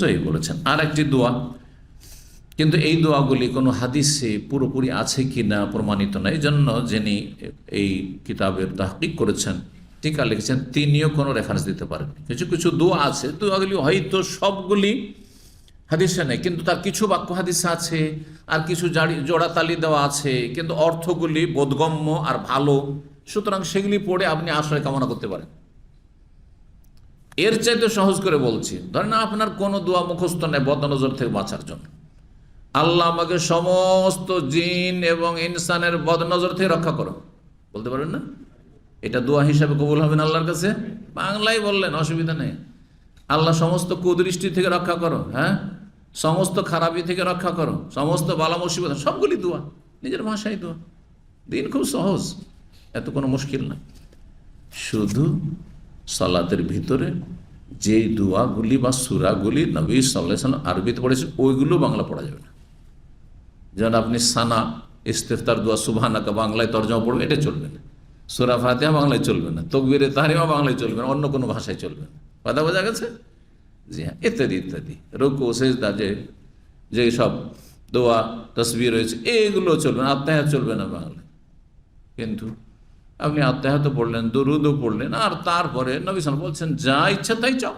জয়ী বলেছেন। আর একটি দোয়া, কিন্তু এই দোয়াগুলি কোনো হাদিসে পুরোপুরি আছে কি না প্রমাণিত না এই জন্য যিনি এই কিতাবের তাহকিক করেছেন, টিকা লিখেছেন, তিনিও কোনো রেফারেন্স দিতে পারেন কিছু কিছু দোয়া আছে, দোয়াগুলি হয়তো সবগুলি হাদিসে নেই, কিন্তু তার কিছু বাক্য হাদিসে আছে, আর কিছু জাড়ি জোড়াতালি দেওয়া আছে, কিন্তু অর্থগুলি বোধগম্য আর ভালো। সুতরাং সেগুলি পড়ে আপনি আশ্রয় কামনা করতে পারেন। এর চাইতে সহজ করে বলছি, ধরেন আপনার কোনো দোয়া মুখস্থ নেই, বদনজর থেকে বাঁচার জন্য। আল্লাহ আমাকে সমস্ত জিন এবং ইনসানের বদনজর থেকে রক্ষা করো। বলতে পারেন না? এটা দোয়া হিসাবে কবুল হবেন আল্লাহর কাছে? বাংলায় বললেন, অসুবিধা নেই। আল্লাহ সমস্ত কুদৃষ্টি থেকে রক্ষা করো হ্যাঁ? সমস্ত খারাপি থেকে রক্ষা করো, সমস্ত বালা মুসিবত, সবগুলি দোয়া, নিজের ভাষায় দোয়া। দিন খুব সহজ, এত কোনো মুশকিল না। শুধু সালাতের ভিতরে যেই দোয়াগুলি বা সুরাগুলি নবী সাল্লাম আরবিতে পড়েছে, ওইগুলো বাংলা পড়া যাবে না। যেমন আপনি সানা, ইস্তেফতার দোয়া, সুবহানাকা বাংলায় তর্জমা পড়বে এটা চলবে না। সুরা ফাতেহা বাংলায় চলবে না। তকবিরে তাহারিমা বাংলায় চলবে না। অন্য কোনো ভাষায় চলবে না। কথা বোঝা গেছে? জি হ্যাঁ ইত্যাদি ইত্যাদি। রুকু, সেজদা, যে যে সব দোয়া তসবির রয়েছে এইগুলো চলবে না আত্মাহাত চলবে না বাংলায়। কিন্তু আপনি আত্মাহাত পড়লেন, দরুদও পড়লেন, আর তারপরে নবী সাল বলছেন, যা ইচ্ছা তাই চাও।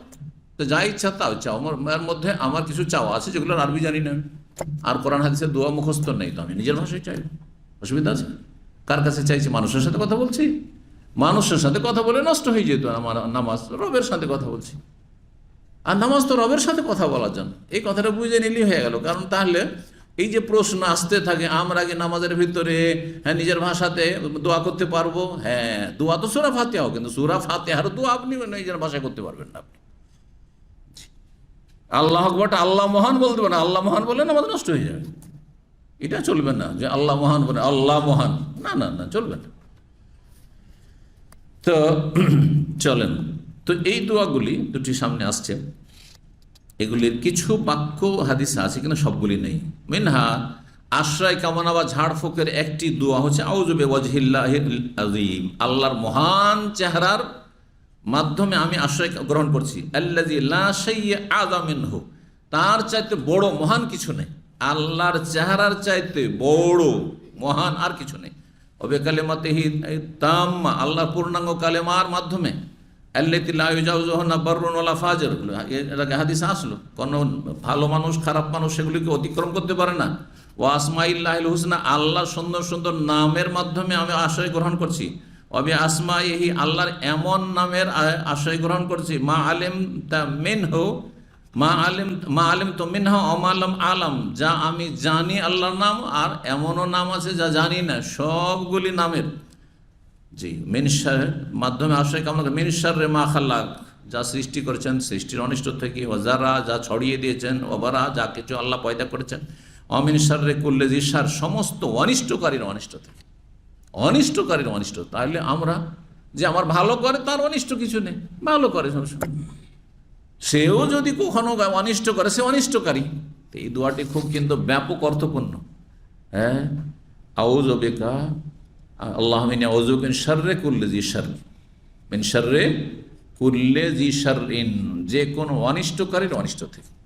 তো যা ইচ্ছা তাও চাও। আমার মধ্যে আমার কিছু চাওয়া আছে যেগুলো আরবি জানি না। আমি। আর কোরআন হাদিসের দোয়া মুখস্থ নেই তো, আমি নিজের ভাষায় চাই। অসুবিধা আছে? কার কাছে চাইছি? মানুষের সাথে কথা বলছি? মানুষের সাথে কথা বলে নষ্ট হয়ে যেত আমার নামাজ, রবের সাথে কথা বলছি। আর নামাজ তো রবের সাথে কথা বলার জন্য। এই কথাটা বুঝে নিলেই হয়ে গেল। কারণ তাহলে এই যে প্রশ্ন আসতে থাকে, আমরা আগে নামাজের ভিতরে হ্যাঁ নিজের ভাষাতে দোয়া করতে পারব? হ্যাঁ দোয়া তো সুরা ফাতেহাও, কিন্তু সুরা ফাতেহার দোয়া আপনি নিজের ভাষায় করতে পারবেন না আপনি। আল্লাহ আকবরটা আল্লাহ মহান বলতে পারেন, আল্লাহ মহান বলে নামাজ নষ্ট হয়ে যাবে এটা চলবে না যে আল্লাহ মহান বলে, আল্লাহ মহান। না না না, চলবে না। তো, চলেন। তো এই দোয়াগুলি দুটি সামনে আসছে। এগুলির কিছু বাক্য হাদিসে আছে কিনা সবগুলি নেই। মিনহা, আশ্রয়, কামনা বা ঝাড়ফুকের একটি দোয়া হচ্ছে আউজবে ওয়াজহিল্লাহ আজিম আল্লাহর মহান চেহারার মাধ্যমে আমি আশ্রয় গ্রহণ করছি। হোক তার চাইতে বড় মহান কিছু নেই। আল্লাহর চেহারার চাইতে বড় মহান আর কিছু নেই। অবে কালেমাতে তাম্মা, আল্লাহর পূর্ণাঙ্গ কালেমার মাধ্যমে এটাকে হাদিস আসলো। কোন ভালো মানুষ, খারাপ মানুষ সেগুলিকে অতিক্রম করতে পারে না। ও আসমাইল্লাহ হুসনা, আল্লাহ সুন্দর সুন্দর নামের মাধ্যমে আমি আশ্রয় গ্রহণ করছি। অবি আসমা ইহি আল্লাহর এমন নামের আশ্রয় গ্রহণ করছি, মা আলিম তা মিন হো মা আলিম মা আলিম তো মিন হো অমালম আলম, যা আমি জানি আল্লাহর নাম আর এমনও নাম আছে যা জানি না, সবগুলি নামের। জি মিনসার মাধ্যমে আশ্রয় কামনা করে। মিনসার রে মা খাল্লাক যা সৃষ্টি করেছেন, সৃষ্টির অনিষ্ট থেকে ওজারা যা ছড়িয়ে দিয়েছেন ওবারা যা কিছু আল্লাহ পয়দা করেছেন। অমিনসার রে কুল্লে জিসার সমস্ত অনিষ্টকারীর অনিষ্ট থেকে। অনিষ্টকারীর অনিষ্ট। তাহলে আমরা যে আমার ভালো করে, তার অনিষ্ট কিছু নেই। ভালো করে সবসময় সেও যদি কখনো অনিষ্ট করে, সে অনিষ্টকারী। এই দোয়াটি খুব কিন্তু ব্যাপক অর্থপূর্ণ। হ্যাঁ? আউজ বেকা আল্লাহ শাররে কুল্লে জি শাররে। কুল্লে জি ইন যে কোনো অনিষ্টকারীর অনিষ্ট থেকে।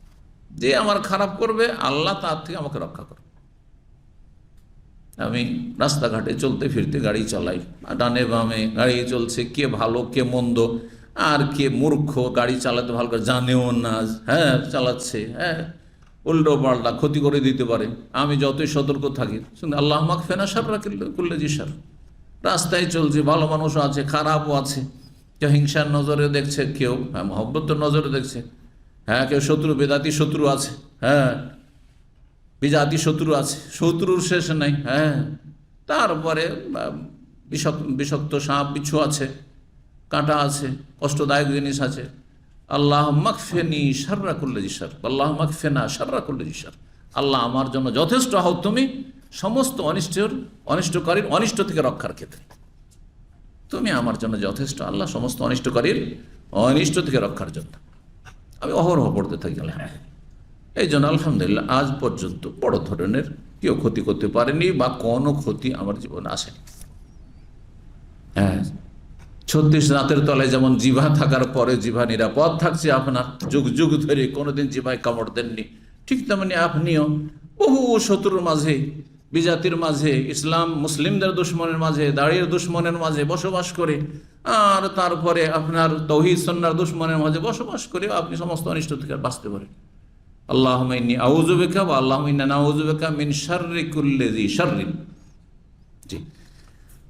যে আমার খারাপ করবে, আল্লাহ তার থেকে আমাকে রক্ষা করবে। আমি রাস্তাঘাটে চলতে ফিরতে গাড়ি চালাই, ডানে বামে গাড়ি চলছে, কে ভালো, কে মন্দ, আর কে মূর্খ, গাড়ি চালাতে ভালো করে জানেও না হ্যাঁ চালাচ্ছে হ্যাঁ। উল্টো পাল্টা ক্ষতি করে দিতে পারে। আমি যতই সতর্ক থাকি। শুনে আল্লাহ মাক ফেনা সার করলে জি সার। রাস্তায় চলছে, ভালো মানুষও আছে, খারাপও আছে। কেউ হিংসার নজরে দেখছে, কেউ হ্যাঁ মহব্বতের নজরে দেখছে। হ্যাঁ কেউ শত্রু, বেদাতি শত্রু আছে। হ্যাঁ বিজাতি শত্রু আছে। শত্রুর শেষ নাই হ্যাঁ। তারপরে বিষাক্ত সাপ, বিচ্ছু আছে। কাঁটা আছে, কষ্টদায়ক জিনিস আছে। আল্লাহ মাকফেনি সাররা করলে জিসার আল্লাহ মাকফেনা সাররা করলে জিসার আল্লাহ আমার জন্য যথেষ্ট হও তুমি, সমস্ত অনিষ্টের, অনিষ্টকারীর অনিষ্ট থেকে রক্ষার ক্ষেত্রে। তুমি আমার জন্য যথেষ্ট, আল্লাহ সমস্ত অনিষ্টকারীর অনিষ্ট থেকে রক্ষার জন্য। আমি অহরহ পড়তে থাকি, আলহামদুলিল্লাহ। এই জন্য আলহামদুলিল্লাহ, আজ পর্যন্ত বড় ধরনের কেউ ক্ষতি করতে পারেনি বা কোনো ক্ষতি আমার জীবনে আসেনি। হ্যাঁ। ছত্রিশ রাতের তলায় যেমন জিভা থাকার পরে জিভা নিরাপদ থাকছে, আপনার যুগ যুগ ধরে কোনোদিন জিভায় কামড় দেননি। ঠিক তেমনি আপনিও বহু শত্রুর মাঝে, বিজাতির মাঝে, ইসলাম, মুসলিমদের দুশ্মনের মাঝে দাঁড়িয়ে দুশ্মনের মাঝে বসবাস করে, আর তারপরে আপনার তৌহিদ সন্ন্যার দুশ্মনের মাঝে বসবাস করে আপনি সমস্ত অনিষ্ট থেকে বাঁচতে পারেন। আল্লাহ আউজুবেকা বা আল্লাহ নাউজুবেকা মিন শার্রি কুল্লে জি শার্রিন জি।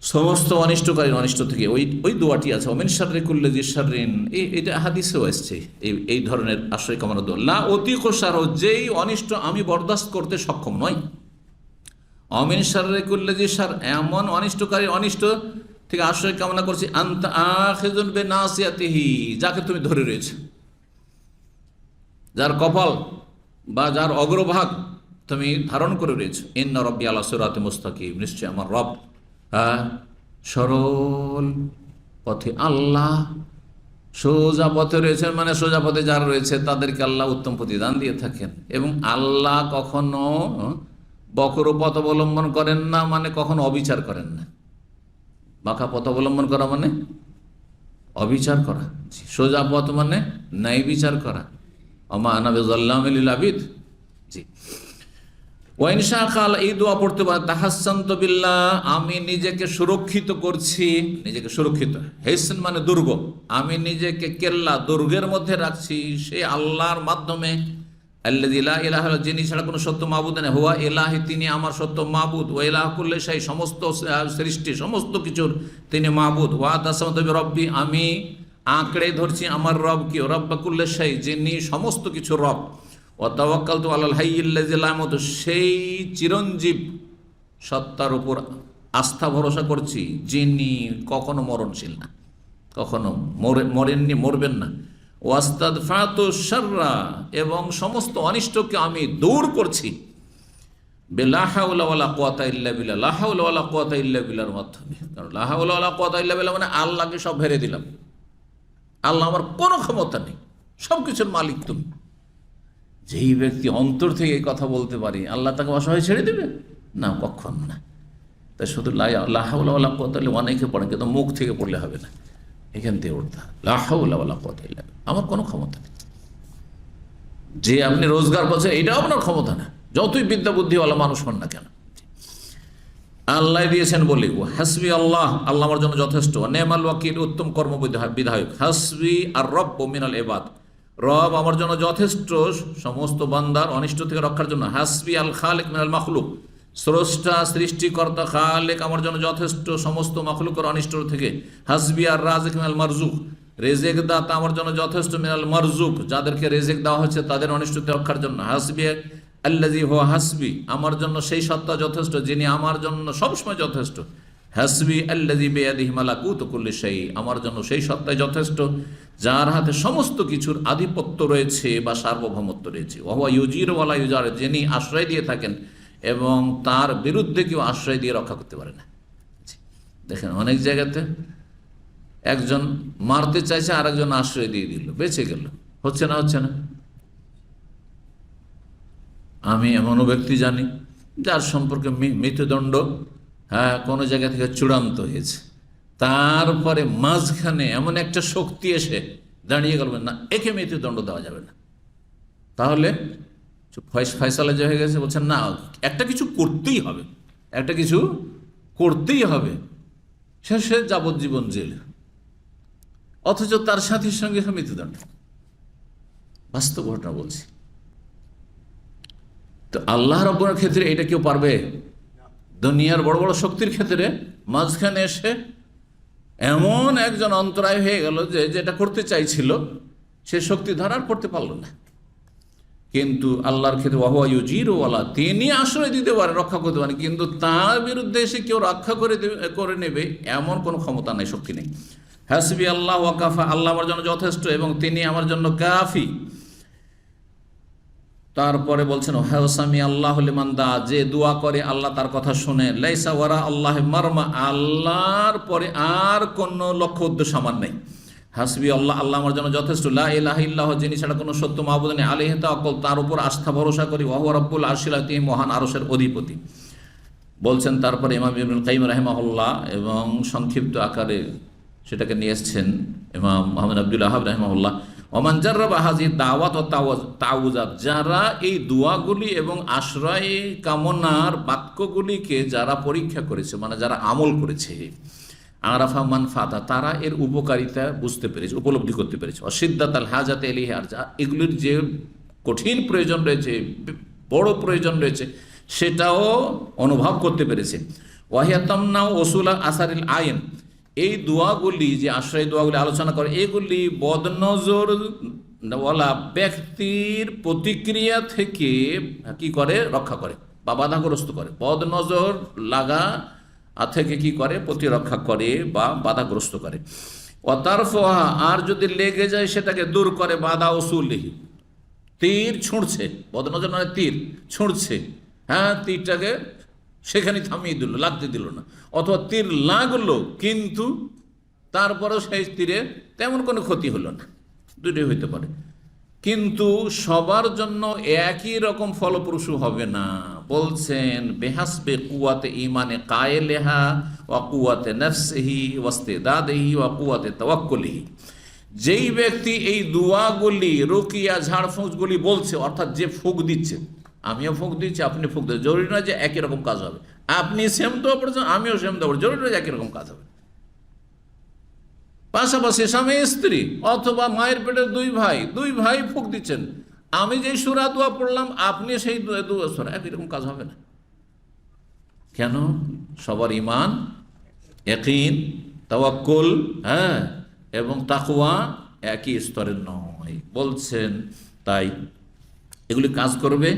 সমস্ত অনিষ্টকারী অনিষ্ট থেকে, ওই ওই দোয়াটি আছে অমিন কুল্লে জি শার্রিন। এই, এটা হাদিসেও এসছে, এই এই ধরনের আশ্রয় কামনা দোয়া। লা অতি কোষার যেই অনিষ্ট আমি বরদাস্ত করতে সক্ষম নয় অমিন শার্রে কুল্লে যে সার এমন অনিষ্টকারী অনিষ্ট থেকে আশ্রয় কামনা করছি, আন্তা আখেজুন বে যাকে তুমি ধরে রয়েছে। যার কপাল বা যার অগ্রভাগ তুমি ধারণ করে রয়েছে। ইন্না রব্বি আল্লাহ সুরাতে মুস্তাকিম নিশ্চয় আমার রব। সরল পথে আল্লাহ, সোজা পথে রয়েছেন মানে সোজা পথে যারা রয়েছে, তাদেরকে আল্লাহ উত্তম প্রতিদান দিয়ে থাকেন। এবং আল্লাহ কখনো বকর পথ অবলম্বন করেন না মানে কখনো অবিচার করেন না। বাঁকা পথ অবলম্বন করা মানে অবিচার করা। সোজা পথ মানে ন্যায় বিচার করা। অমা আনাবিজাল্লাম আবিদ। জি ওয়াইনশা খাল এই দোয়া পড়তে পারে তাহাসান্ত বিল্লাহ, আমি নিজেকে সুরক্ষিত করছি। নিজেকে সুরক্ষিত। হেসেন মানে দুর্গ। আমি নিজেকে কেল্লা দুর্গের মধ্যে রাখছি। সে আল্লাহর মাধ্যমে। আল্লাহ ইলাহ যিনি ছাড়া কোনো সত্য মাবুদ নেই। হুয়া এলাহি তিনি আমার সত্য মাবুদ। ও এলাহ করলে সেই সমস্ত সৃষ্টি, সমস্ত কিছুর তিনি মাবুদ। ওয়া তাসমত রব্বি আমি আঁকড়ে ধরছি আমার রব কি রব্বা কুল্লে সেই যিনি সমস্ত কিছু রব। ও তাওয়াক্কাল তো আল্লাহ হাইয়াল্লামত সেই চিরঞ্জীব সত্তার উপর আস্থা ভরসা করছি যিনি কখনো মরণশীল না, কখনো মরে মরেননি, মরবেন না। ওয়াস্তাদ ফাতো সাররা এবং সমস্ত অনিষ্টকে আমি দূর করছি। বেলাহাউলা কোয়াতা ইল্লা বিল্লা লাহাউলা কোয়াতা ইল্লা বিল্লার মাধ্যমে। কারণ লাহাউলা কোয়াতা ইল্লা বিল্লা মানে আল্লাহকে সব হেরে দিলাম। আল্লাহ আমার কোনো ক্ষমতা নেই সব কিছুর মালিক তুমি। যেই ব্যক্তি অন্তর থেকে এই কথা বলতে পারে, আল্লাহ তাকে অসহায় ছেড়ে দেবে? না কখন না। তাই শুধু লাহাউল্লাহ কতালে অনেকে পড়ে কিন্তু মুখ থেকে পড়লে হবে না। এখান থেকে উঠতে লাহাউল্লাহ কতাইল্লা আমার কোনো ক্ষমতা নেই। যে আপনি রোজগার করছেন, এটাও আপনার ক্ষমতা না। যতই বিদ্যা বুদ্ধিওয়ালা মানুষ হন না কেন। আল্লাহ দিয়েছেন বলি ও হাসবি আল্লাহ। আল্লাহ আমার জন্য যথেষ্ট। নেমাল ওয়াকিল, উত্তম কর্ম বিধায়ক। হাসবি আর রব মিনাল এবাদ রব আমার জন্য যথেষ্ট, সমস্ত বান্দার অনিষ্ট থেকে রক্ষার জন্য। হাসবি আল খালেক মিনাল মাখলুক। স্রষ্টা, সৃষ্টিকর্তা খালেক আমার জন্য যথেষ্ট, সমস্ত মাখলুকের অনিষ্ট থেকে। হাসবি আর রাজেক মিনাল মারজুক। রেজেক দাতা আমার জন্য যথেষ্ট মিনাল মারজুক, যাদেরকে রেজেক দেওয়া হচ্ছে তাদের অনিষ্ট থেকে রক্ষার জন্য। হাসবি আল্লাজি হো হাসবি, আমার জন্য সেই সত্তা যথেষ্ট, যিনি আমার জন্য সবসময় যথেষ্ট। হাসবি আল্লাজি বেয়াদি হিমালাকুত করলে সেই আমার জন্য সেই সত্তায় যথেষ্ট, যার হাতে সমস্ত কিছুর আধিপত্য রয়েছে বা সার্বভৌমত্ব রয়েছে। ওহা ইউজির ওয়ালা ইউজার, যিনি আশ্রয় দিয়ে থাকেন এবং তার বিরুদ্ধে কেউ আশ্রয় দিয়ে রক্ষা করতে পারে না। দেখেন অনেক জায়গাতে একজন মারতে চাইছে আর একজন আশ্রয় দিয়ে দিল, বেঁচে গেল, হচ্ছে না হচ্ছে না? আমি এমনও ব্যক্তি জানি, যার সম্পর্কে মৃত্যুদণ্ড হ্যাঁ কোনো জায়গা থেকে চূড়ান্ত হয়েছে। তারপরে মাঝখানে এমন একটা শক্তি এসে দাঁড়িয়ে গেল না, একে মৃত্যুদণ্ড দেওয়া যাবে না। তাহলে ফয়সালা যে হয়ে গেছে, বলছেন, না, একটা কিছু করতেই হবে, একটা কিছু করতেই হবে। শেষে যাবজ্জীবন জেল। অথচ তার সাথীর সঙ্গে মৃত্যুদণ্ড। বাস্তব ঘটনা বলছি। তো আল্লাহ রব্বরের ক্ষেত্রে এটা কেউ পারবে? দুনিয়ার বড় বড় শক্তির ক্ষেত্রে মাঝখানে এসে এমন একজন অন্তরায় হয়ে গেল যে যেটা করতে চাইছিল, সে শক্তি ধরার করতে পারল না। কিন্তু আল্লাহর ক্ষেত্রে ওয়াহুয়াইজির ওয়ালা, তিনি আশ্রয় দিতে পারে, রক্ষা করতে পারেন কিন্তু তার বিরুদ্ধে এসে কেউ রক্ষা করে করে নেবে, এমন কোনো ক্ষমতা নেই, শক্তি নেই। হাসবি আল্লাহ ওয়াকাফা আল্লাহ আমার জন্য যথেষ্ট এবং তিনি আমার জন্য কাফি। তারপরে বলছেন হাসামি আল্লাহ লিমান্দা যে দোয়া করে আল্লাহ তার কথা শুনে, লাইসা ওয়ারা আল্লাহ মারমা আল্লাহর পরে আর কোনো লক্ষ্য উদ্দেশ্য আমার নেই। হাসবি আল্লাহ আল্লাহ আমার জন্য যথেষ্ট। লাহ যিনি ছাড়া কোনো সত্য মাহবুদ নেই। আলিহ অকল তার উপর আস্থা ভরসা করি। ওহ রব্বুল আশিলা তিনি মহান আরসের অধিপতি। বলছেন, তারপরে ইমাম ইবনুল কাইম রাহেমাহুল্লাহ এবং সংক্ষিপ্ত আকারে সেটাকে নিয়ে এসছেন ইমাম মোহাম্মদ আব্দুল আহাব রহমাউল্লাহ ওমান জার্রাবা হাজি দাওয়াত ও তাউজাত যারা এই দোয়াগুলি এবং আশ্রয় কামনার বাক্যগুলিকে যারা পরীক্ষা করেছে মানে যারা আমল করেছে, আরাফা মান ফাতা তারা এর উপকারিতা বুঝতে পেরেছে, উপলব্ধি করতে পেরেছে। অসিদ্দাত আল হাজাত এলি আর যা এগুলির যে কঠিন প্রয়োজন রয়েছে, বড় প্রয়োজন রয়েছে, সেটাও অনুভব করতে পেরেছে। ওয়াহিয়াতমনা ওসুলা আসারিল আইন এই দোয়াগুলি যে আশ্রয় দোয়াগুলি আলোচনা করে, এগুলি বদনজর ওয়ালা ব্যক্তির প্রতিক্রিয়া থেকে কি করে? রক্ষা করে বা বাধাগ্রস্ত করে। বদনজর লাগা থেকে কি করে? প্রতিরক্ষা করে বা বাধাগ্রস্ত করে। অতারফা আর যদি লেগে যায় সেটাকে দূর করে, বাধা ওসুলিহি। তীর ছুঁড়ছে। বদনজর মানে তীর, ছুঁড়ছে। হ্যাঁ তীরটাকে সেখানে থামিয়ে দিল, লাগতে দিল না। অথবা তীর লাগল কিন্তু তারপরেও সেই তীরে তেমন কোনো ক্ষতি হলো না। দুটোই হইতে পারে। কিন্তু সবার জন্য একই রকম ফলপ্রসূ হবে না। বলছেন, বেহাসবে কুয়াতে ইমানে কায়েলেহা, ওয়া কুয়াতে নফসহি ওয়াস্তে দাদেহি ওয়া কুয়াতে তওয়াক্কুলিহি। যেই ব্যক্তি এই দুয়াগুলি, রুকিয়া, ঝাড়ফুঁকগুলি বলছে, অর্থাৎ যে ফুক দিচ্ছে আমিও ফুক দিচ্ছি, আপনি ফুক দিচ্ছেন। জরুরি নয় যে একই রকম কাজ হবে। আপনি সেম দেওয়া পড়েছেন আমিও সেম দেওয়া জরুরি নয় যে একই রকম কাজ হবে। পাশাপাশি স্বামী স্ত্রী অথবা মায়ের পেটের দুই ভাই দুই ভাই ফুক দিচ্ছেন। আমি যেই সুরা দোয়া পড়লাম, আপনি সেই সুরা রকম কাজ হবে না। কেন? সবার ইমান একইন তাওয়াক্কুল হ্যাঁ এবং তাকুয়া একই স্তরের নয়। বলছেন, তাই এগুলি কাজ করবে।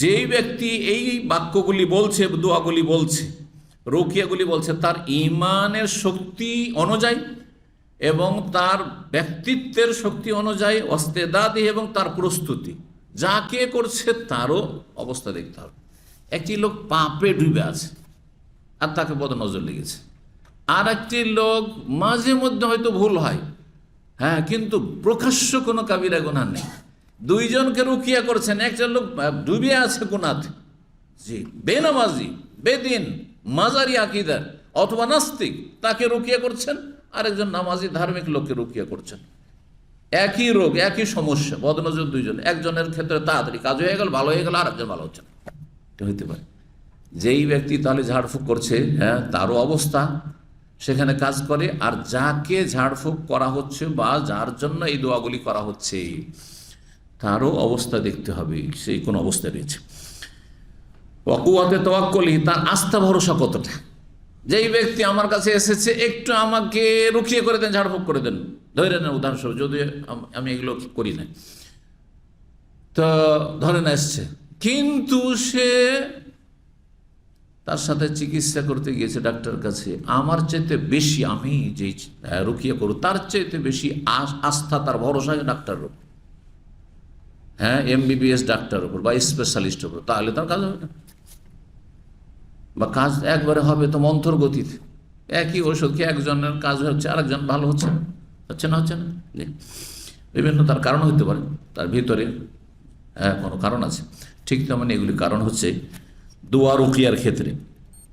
যেই ব্যক্তি এই বাক্যগুলি বলছে, দোয়াগুলি বলছে, রোকিয়াগুলি বলছে, তার ইমানের শক্তি অনুযায়ী এবং তার ব্যক্তিত্বের শক্তি অনুযায়ী, অস্তেদাদি এবং তার প্রস্তুতি। যাকে করছে তারও অবস্থা দেখতে হবে। একটি লোক পাপে ডুবে আছে, আর তাকে বদ নজর লেগেছে। আর একটি লোক মাঝে মধ্যে হয়তো ভুল হয় হ্যাঁ কিন্তু প্রকাশ্য কোনো কাবিরা গুণা নেই। দুইজনকে রুকিয়া করছেন, একজন লোক ডুবে আছে গুণাতে জি, বেনামাজি, বেদিন, মাজারি আকিদার অথবা নাস্তিক, তাকে রুকিয়া করছেন, আরেকজন নামাজি ধার্মিক লোককে রুকিয়া করছেন। একই রোগ, একই সমস্যা, বদনজর দুইজন, একজনের ক্ষেত্রে তাড়াতাড়ি কাজ হয়ে গেল, ভালো হয়ে গেল আর একজন ভালো হচ্ছে হইতে পারে। যেই ব্যক্তি তাহলে ঝাড়ফুঁক করছে হ্যাঁ তারও অবস্থা, সেখানে কাজ করে, আর যাকে ঝাড়ফুঁক করা হচ্ছে বা যার জন্য এই দোয়াগুলি করা হচ্ছে তারও অবস্থা দেখতে হবে, সেই কোন অবস্থা রয়েছে। অকুয়াতে তোয়াক্কলি তার আস্থা ভরসা কতটা? যেই ব্যক্তি আমার কাছে এসেছে, একটু আমাকে রুখিয়ে করে দেন, ঝাড়ফুঁক করে দেন। ধরে নেন, উদাহরণস্বরূপ যদি আমি এগুলো করি না তো ধরে না এসছে। কিন্তু সে তার সাথে চিকিৎসা করতে গিয়েছে ডাক্তার কাছে। আমার চাইতে বেশি আমি যেই রুকিয়া করব তার চাইতে বেশি আস্থা, তার ভরসা ডাক্তার উপর হ্যাঁ এমবিবিএস ডাক্তার উপর বা স্পেশালিস্টের উপর, তাহলে তার কাজ হবে না। বা কাজ একবারে হবে তো মন্থর গতিতে। একই ওষুধ কি একজনের কাজ হচ্ছে, আরেকজন ভালো হচ্ছে হচ্ছে না হচ্ছে না? বিভিন্ন তার কারণ হতে পারে, তার ভিতরে হ্যাঁ কোনো কারণ আছে। ঠিক তেমন এগুলি কারণ হচ্ছে দোয়া রুকিয়ার ক্ষেত্রে।